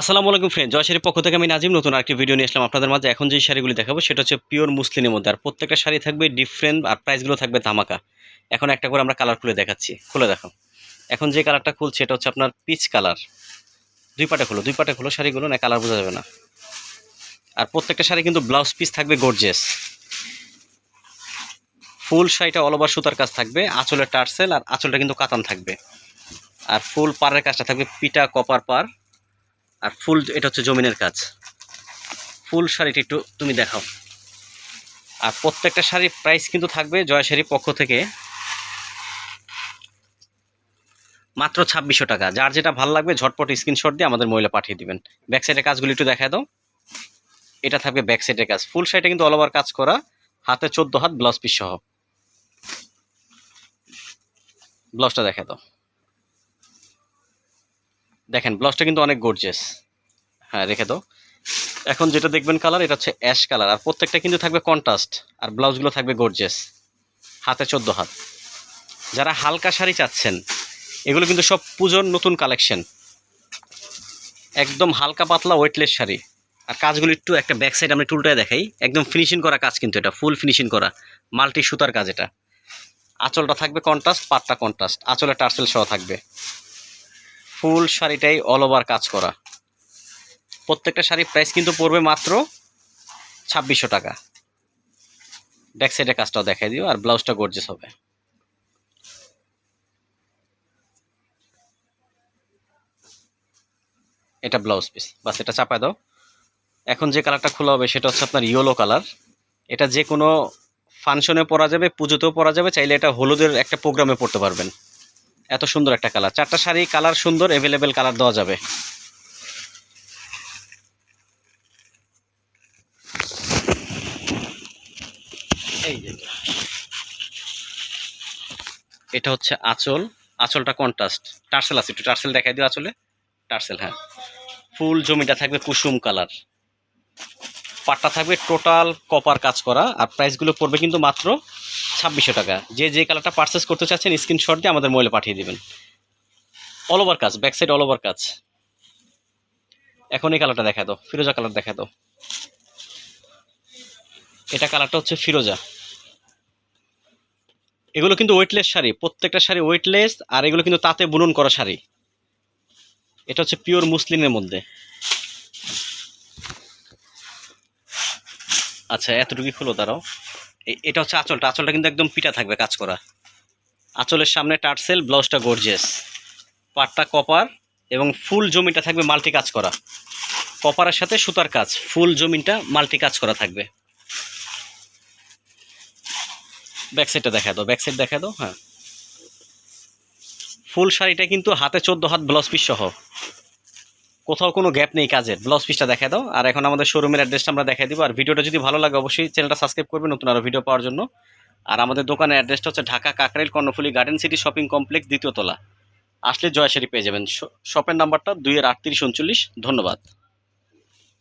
আসসালামু আলাইকুম ফ্রেন্ড জয়শাড়ির পক্ষ থেকে আমি নাজিম, নতুন আরেকটি ভিডিও নিয়ে আসলাম আপনাদের মাঝে। এখন যে শাড়িগুলি দেখাবো, সেটা হচ্ছে পিওর মুসলিমের মধ্যে। আর প্রত্যেকটা শাড়ি থাকবে ডিফারেন্ট আর প্রাইসগুলো থাকবে ধামাকা। এখন একটা করে আমরা কালার খুলে দেখাচ্ছি। খুলে দেখো। এখন যে কালারটা খুলছে এটা হচ্ছে আপনার পিচ কালার দুই পাটে খুলো, দুই পাটে খুলো শাড়িগুলো, না কালার বোঝা যাবে না। আর প্রত্যেকটা শাড়ি কিন্তু ব্লাউজ পিস থাকবে গর্জেস ফুল শাড়িটা অল ওভার সুতার কাজ থাকবে, আঁচলের টার্সেল আর আঁচলটা কিন্তু কাতান থাকবে। আর ফুল পাড়ের কাজটা থাকবে পিটা কপার পার আর ফুল, এটা হচ্ছে জমিনের কাজ। ফুল শাড়িটি একটু তুমি দেখাও। আর প্রত্যেকটা শাড়ির প্রাইস কিন্তু থাকবে জয় শাড়ির পক্ষ থেকে মাত্র ছাব্বিশশো টাকা। যার যেটা ভালো লাগবে ঝটপট স্ক্রিনশট দিয়ে আমাদের মহিলা পাঠিয়ে দিবেন। ব্যাক সাইডের কাজগুলি একটু দেখা দাও। এটা থাকবে ব্যাক সাইডের কাজ। ফুল শাড়িটা কিন্তু অল ওভার কাজ করা। হাতে চোদ্দ হাত ব্লাউজ পিস সহ। ব্লাউজটা দেখা দাও। দেখেন ব্লাউজটা কিন্তু অনেক গর্জিয়াস হ্যাঁ রেখে দাও। এখন যেটা দেখবেন কালার এটা হচ্ছে অ্যাশ কালার আর প্রত্যেকটা কিন্তু থাকবে কন্ট্রাস্ট আর ব্লাউজগুলো থাকবে গর্জিয়াস হাতে চোদ্দ হাত। যারা হালকা শাড়ি চাচ্ছেন, এগুলো কিন্তু সব পুজোর নতুন কালেকশন একদম হালকা পাতলা ওয়েটলেস শাড়ি। আর কাজগুলো একটু একটা ব্যাক সাইড আমরা টুলটায় দেখাই। একদম ফিনিশিং করা কাজ কিন্তু এটা ফুল ফিনিশিং করা। মাল্টি সুতার কাজ এটা। আঁচলটা থাকবে কন্ট্রাস্ট পাটটা কন্ট্রাস্ট আঁচলে টার্সেল সহ থাকবে। ফুল শাড়িটাই অল ওভার কাজ করা। প্রত্যেকটা শাড়ির প্রাইস কিন্তু পড়বে মাত্র ছাব্বিশশো টাকা। ব্যাক সাইডের কাজটাও দেখাই দিও, আর ব্লাউজটা গর্জেস হবে। এটা ব্লাউজ পিস বাস এটা চাপায় দাও। এখন যে কালারটা খোলা হবে সেটা হচ্ছে আপনার ইয়েলো কালার এটা যে কোনো ফাংশনে পরা যাবে, পুজোতেও পরা যাবে, চাইলে এটা হলুদের একটা প্রোগ্রামে পড়তে পারবেন। এত সুন্দর একটা কালার। চারটা শাড়ি, কালার সুন্দর অ্যাভেলেবেল কালার দেওয়া যাবে। এটা হচ্ছে আঁচল। আঁচলটা কন্ট্রাস্ট টার্সেল আছে একটু, টার্সেল দেখাই দিও আঁচলে। টার্সেল হ্যাঁ। ফুল জমিটা থাকবে কুসুম কালার। পাটটা থাকবে টোটাল কপার কাজ করা, আর প্রাইসগুলো পড়বে কিন্তু মাত্র ছাব্বিশশো টাকা। যে যে কালারটা পারচেস করতে চাচ্ছেন স্ক্রিনশট দিয়ে আমাদের মোবাইলে পাঠিয়ে দেবেন। অল ওভার কাজ ব্যাক সাইড অল ওভার কাজ। এখন এই কালারটা দেখা দাও, ফিরোজা কালার দেখা দাও। এটা কালারটা হচ্ছে ফিরোজা। এগুলো কিন্তু ওয়েটলেস শাড়ি, প্রত্যেকটা শাড়ি ওয়েটলেস আর এগুলো কিন্তু তাতে বুনন করা শাড়ি। এটা হচ্ছে পিওর মুসলিমের মধ্যে। আচ্ছা এতটুকুই খুলো, দাঁড়াও। এটা হচ্ছে আঁচলটা। আঁচলটা কিন্তু একদম পিটা থাকবে কাজ করা। আঁচলের সামনে টার্সেল, ব্লাউজটা গর্জেস পাটটা কপার এবং ফুল জমিটা থাকবে মাল্টি কাজ করা। কপারের সাথে সুতার কাজ, ফুল জমিনটা মাল্টি কাজ করা থাকবে। ব্যাক সাইডটা দেখা দাও, ব্যাক সাইড দেখা দাও হ্যাঁ। ফুল শাড়িটা কিন্তু হাতে চোদ্দ হাত ব্লাউজ পিস সহ। কোথাও কোনো গ্যাপ নেই কাজের। ব্লাউজ পিসটা দেখা দাও। আর এখন আমাদের শোরুমের অ্যাড্রেসটা আমরা দেখা দিব। আর ভিডিওটা যদি ভালো লাগে, অবশ্যই চ্যানেলটা সাবস্ক্রাইব করবে, নতুন আরও ভিডিও পাওয়ার জন্য। আর আমাদের দোকানের অ্যাড্রেসটা হচ্ছে Dhaka Kakrail Karnaphuli garden city shopping complex দ্বিতীয় তলা। আসলে জয়াশারি পেয়ে যাবেন। শপের নাম্বারটা দুইয়ের আটত্রিশ উনচল্লিশ। ধন্যবাদ।